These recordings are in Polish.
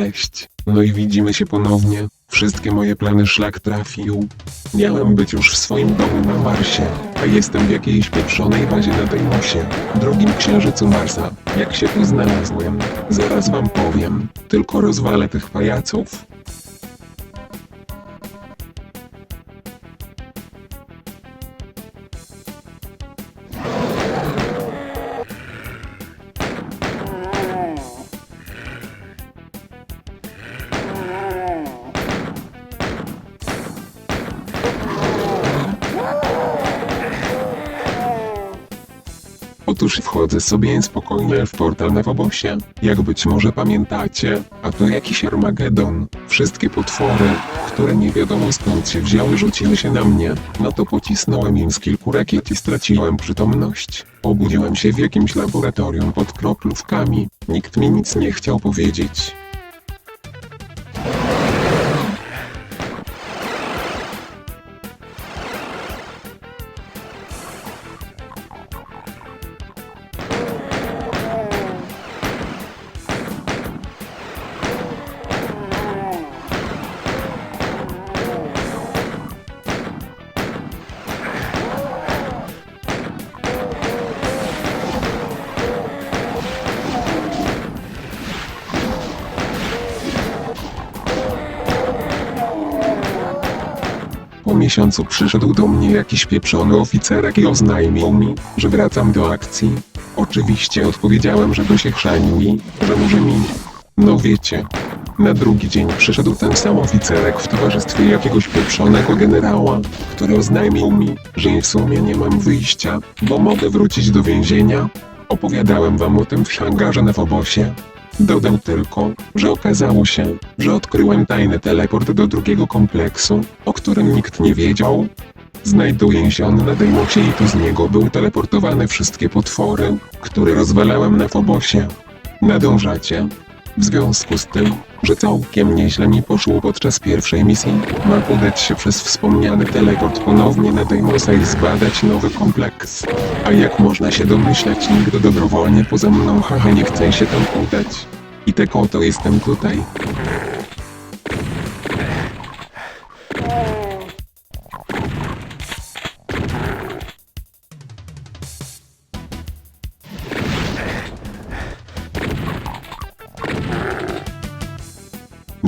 Cześć. No i widzimy się ponownie. Wszystkie moje plany szlak trafił. Miałem być już w swoim domu na Marsie, a jestem w jakiejś pieprzonej bazie na Deimosie, drugim księżycu Marsa. Jak się tu znalazłem? Zaraz wam powiem. Tylko rozwalę tych pajaców. Otóż wchodzę sobie spokojnie w portal na Wobosie. Jak być może pamiętacie, a to jakiś Armagedon. Wszystkie potwory, które nie wiadomo skąd się wzięły, rzuciły się na mnie. No to pocisnąłem im z kilku rakiet i straciłem przytomność. Obudziłem się w jakimś laboratorium pod kroplówkami. Nikt mi nic nie chciał powiedzieć. Miesiącu przyszedł do mnie jakiś pieprzony oficerek i oznajmił mi, że wracam do akcji. Oczywiście odpowiedziałem, żeby się chrzanił i że może mi... No wiecie. Na drugi dzień przyszedł ten sam oficerek w towarzystwie jakiegoś pieprzonego generała, który oznajmił mi, że w sumie nie mam wyjścia, bo mogę wrócić do więzienia. Opowiadałem wam o tym w hangarze na Fobosie. Dodał tylko, że okazało się, że odkryłem tajny teleport do drugiego kompleksu, o którym nikt nie wiedział. Znajduje się on na Dejmocie i to z niego były teleportowane wszystkie potwory, które rozwalałem na Fobosie. Nadążacie. W związku z tym, że całkiem nieźle mi poszło podczas pierwszej misji, mam udać się przez wspomniany teleport ponownie na Deimosa i zbadać nowy kompleks. A jak można się domyślać, nikt dobrowolnie poza mną haha nie chce się tam udać. I tak oto jestem tutaj.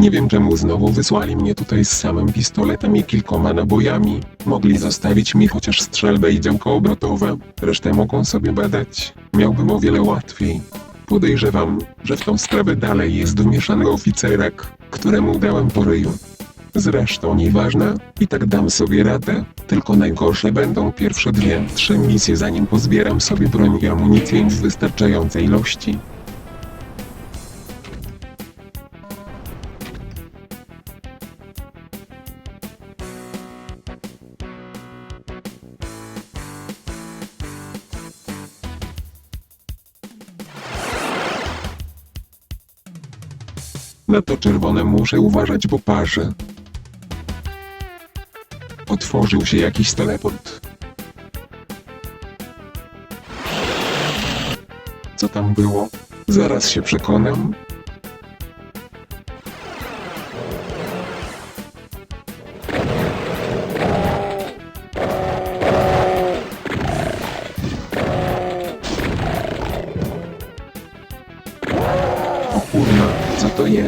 Nie wiem czemu znowu wysłali mnie tutaj z samym pistoletem i kilkoma nabojami. Mogli zostawić mi chociaż strzelbę i działko obrotowe. Resztę mogą sobie badać. Miałbym o wiele łatwiej. Podejrzewam, że w tą sprawę dalej jest wmieszany oficerek, któremu dałem po ryju. Zresztą nieważne, i tak dam sobie radę. Tylko najgorsze będą pierwsze dwie, trzy misje zanim pozbieram sobie broń i amunicję w wystarczającej ilości. Na to czerwone muszę uważać, bo parzę. Otworzył się jakiś teleport. Co tam było? Zaraz się przekonam.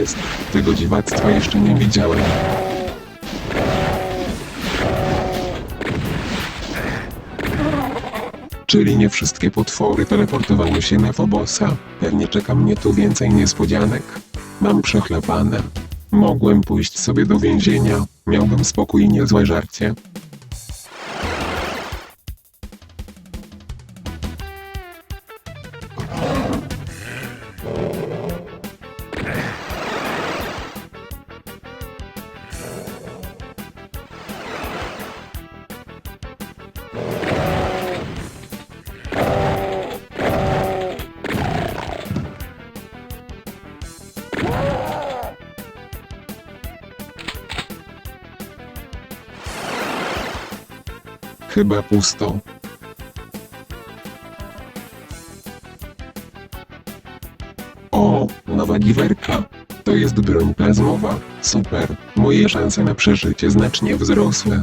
Jest? Tego dziwactwa jeszcze nie widziałem. Czyli nie wszystkie potwory teleportowały się na Fobosa. Pewnie czeka mnie tu więcej niespodzianek. Mam przechlapane. Mogłem pójść sobie do więzienia. Miałbym spokój i niezłe żarcie. Chyba pusto. O, nowa giwerka. To jest broń plazmowa. Super. Moje szanse na przeżycie znacznie wzrosły.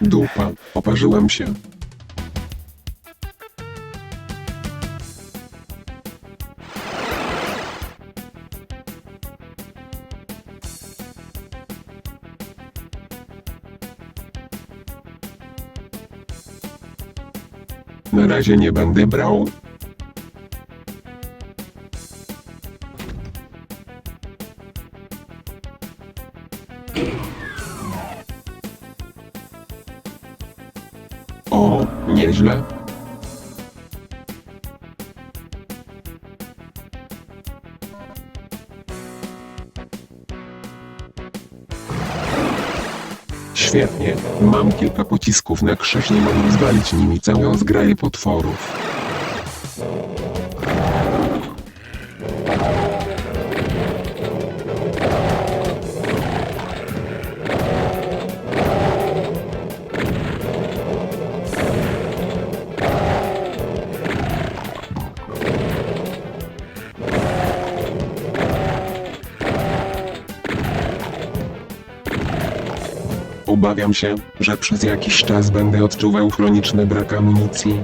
Dupa. Oparzyłem się. Na razie nie będę brał. Świetnie. Mam kilka pocisków na krzyż i mam rozwalić nimi całą zgraję potworów. Obawiam się, że przez jakiś czas będę odczuwał chroniczny brak amunicji.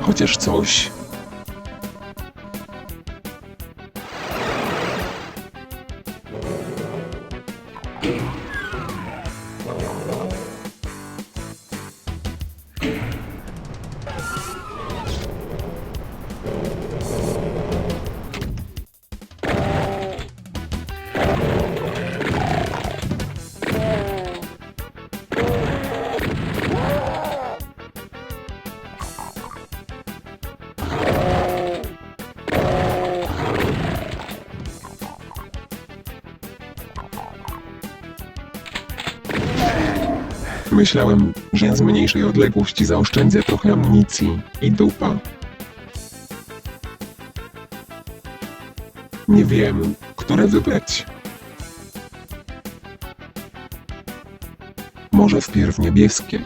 Chociaż coś. Myślałem, że z mniejszej odległości zaoszczędzę trochę amunicji. I dupa. Nie wiem, które wybrać. Może wpierw niebieskie.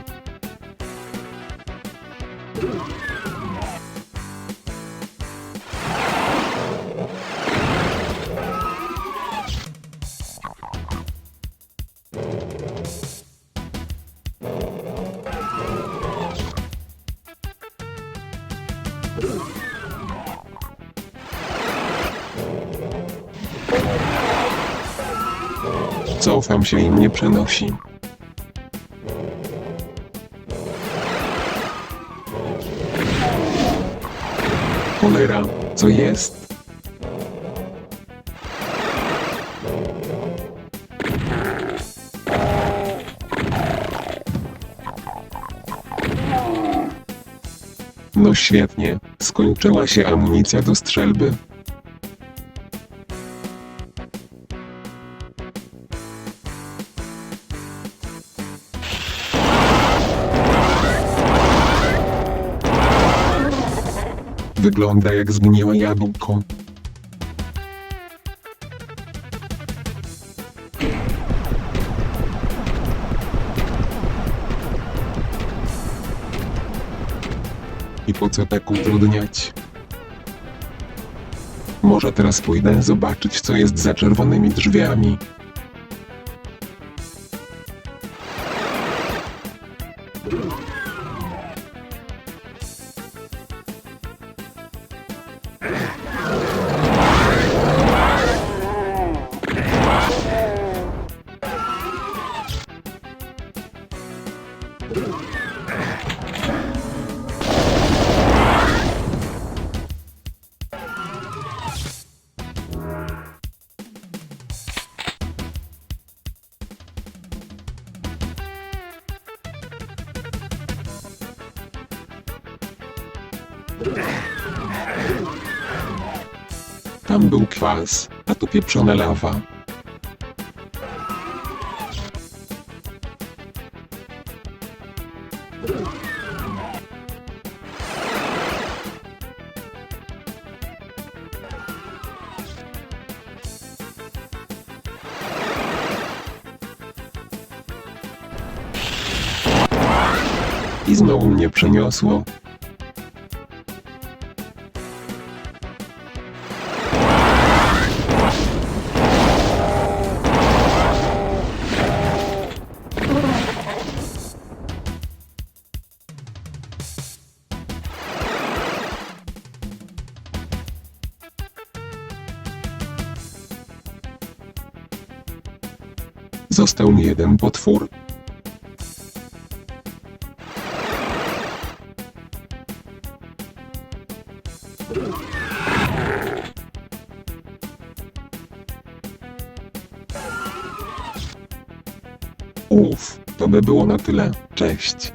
Cofam się i mnie przenosi. Cholera, co jest? No świetnie, skończyła się amunicja do strzelby. Wygląda jak zgniłe jabłko. I po co tak utrudniać? Może teraz pójdę zobaczyć co jest za czerwonymi drzwiami. Yeah. Tam był kwas, a tu pieprzona lawa. I znowu mnie przeniosło. Został mi jeden potwór. Uff, to by było na tyle. Cześć.